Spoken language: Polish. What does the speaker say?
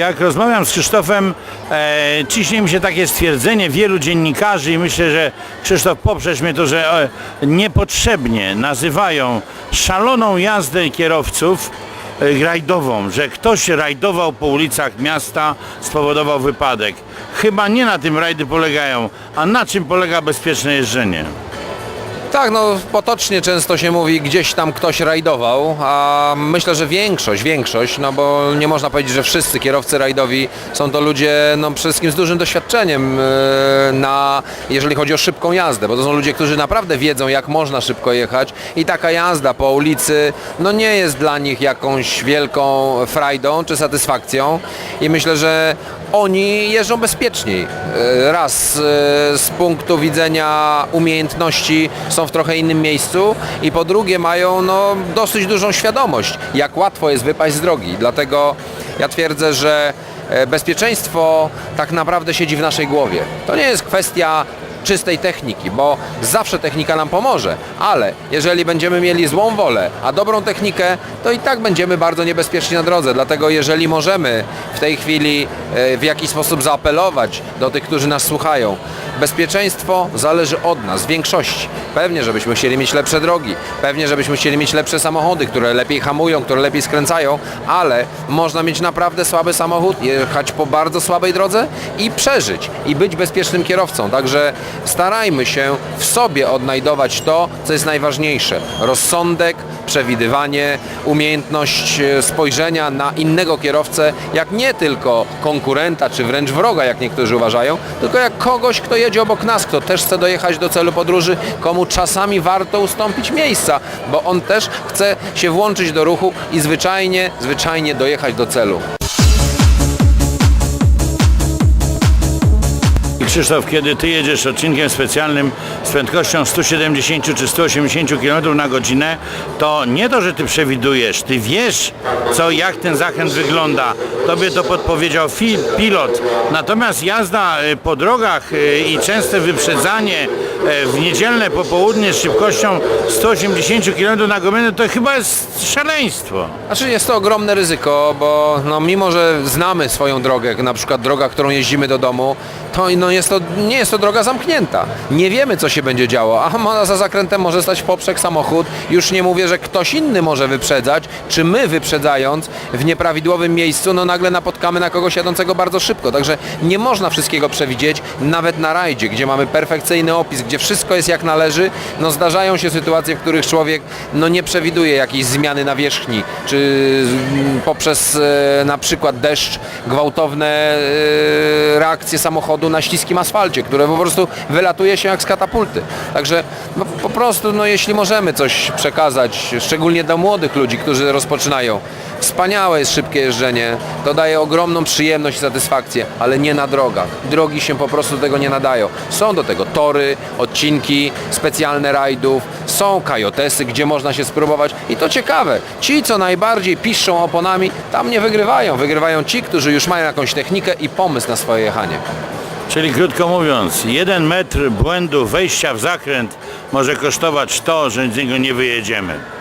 Jak rozmawiam z Krzysztofem, e, ciśnie mi się takie stwierdzenie wielu dziennikarzy i myślę, że Krzysztof poprzesz mnie to, że e, niepotrzebnie nazywają szaloną jazdę kierowców e, rajdową, że ktoś rajdował po ulicach miasta, spowodował wypadek. Chyba nie na tym rajdy polegają, a na czym polega bezpieczne jeżdżenie? Tak, no potocznie często się mówi, gdzieś tam ktoś rajdował, a myślę, że większość, większość, no bo nie można powiedzieć, że wszyscy kierowcy rajdowi są to ludzie no przede wszystkim z dużym doświadczeniem e, na, jeżeli chodzi o szybką jazdę, bo to są ludzie, którzy naprawdę wiedzą, jak można szybko jechać i taka jazda po ulicy, no nie jest dla nich jakąś wielką frajdą czy satysfakcją i myślę, że oni jeżdżą bezpieczniej. E, Raz e, z punktu widzenia umiejętności są w trochę innym miejscu i po drugie mają no, dosyć dużą świadomość, jak łatwo jest wypaść z drogi. Dlatego ja twierdzę, że e, bezpieczeństwo tak naprawdę siedzi w naszej głowie. To nie jest kwestia czystej techniki, bo zawsze technika nam pomoże, ale jeżeli będziemy mieli złą wolę, a dobrą technikę, to i tak będziemy bardzo niebezpieczni na drodze. Dlatego jeżeli możemy w tej chwili e, w jakiś sposób zaapelować do tych, którzy nas słuchają, bezpieczeństwo zależy od nas, w większości. Pewnie, żebyśmy chcieli mieć lepsze drogi, pewnie, żebyśmy chcieli mieć lepsze samochody, które lepiej hamują, które lepiej skręcają, ale można mieć naprawdę słaby samochód, jechać po bardzo słabej drodze i przeżyć i być bezpiecznym kierowcą. Także starajmy się w sobie odnajdować to, co jest najważniejsze. Rozsądek, przewidywanie, umiejętność e, spojrzenia na innego kierowcę, jak nie tylko konkurenta, czy wręcz wroga, jak niektórzy uważają, tylko jak kogoś, kto jedzie obok nas, kto też chce dojechać do celu podróży, komu czasami warto ustąpić miejsca, bo on też chce się włączyć do ruchu i zwyczajnie, zwyczajnie dojechać do celu. Krzysztof, kiedy ty jedziesz odcinkiem specjalnym z prędkością 170 czy 180 km na godzinę, to nie to, że ty przewidujesz, ty wiesz, co, jak ten zakręt wygląda. Tobie to podpowiedział pilot. Natomiast jazda y, po drogach y, i częste wyprzedzanie w niedzielne popołudnie z szybkością 180 km na godzinę to chyba jest szaleństwo. Znaczy jest to ogromne ryzyko, bo no, mimo, że znamy swoją drogę, na przykład droga, którą jeździmy do domu, to no, jest to, nie jest to droga zamknięta. Nie wiemy, co się będzie działo, a za zakrętem może stać poprzek samochód. Już nie mówię, że ktoś inny może wyprzedzać, czy my wyprzedzając w nieprawidłowym miejscu, no nagle napotkamy na kogoś jadącego bardzo szybko. Także nie można wszystkiego przewidzieć, nawet na rajdzie, gdzie mamy perfekcyjny opis, gdzie wszystko jest jak należy, no zdarzają się sytuacje, w których człowiek no nie przewiduje jakiejś zmiany nawierzchni, czy mm, poprzez e, na przykład deszcz, gwałtowne e, reakcje samochodu na śliskim asfalcie, które po prostu wylatuje się jak z katapulty. Także no, po prostu, no, jeśli możemy coś przekazać, szczególnie dla młodych ludzi, którzy rozpoczynają, wspaniałe jest szybkie jeżdżenie, to daje ogromną przyjemność i satysfakcję, ale nie na drogach. Drogi się po prostu do tego nie nadają. Są do tego tory, odcinki, specjalne rajdów, są kajotesy, gdzie można się spróbować i to ciekawe. Ci, co najbardziej piszczą oponami, tam nie wygrywają. Wygrywają ci, którzy już mają jakąś technikę i pomysł na swoje jechanie. Czyli krótko mówiąc, jeden metr błędu wejścia w zakręt może kosztować to, że z niego nie wyjedziemy.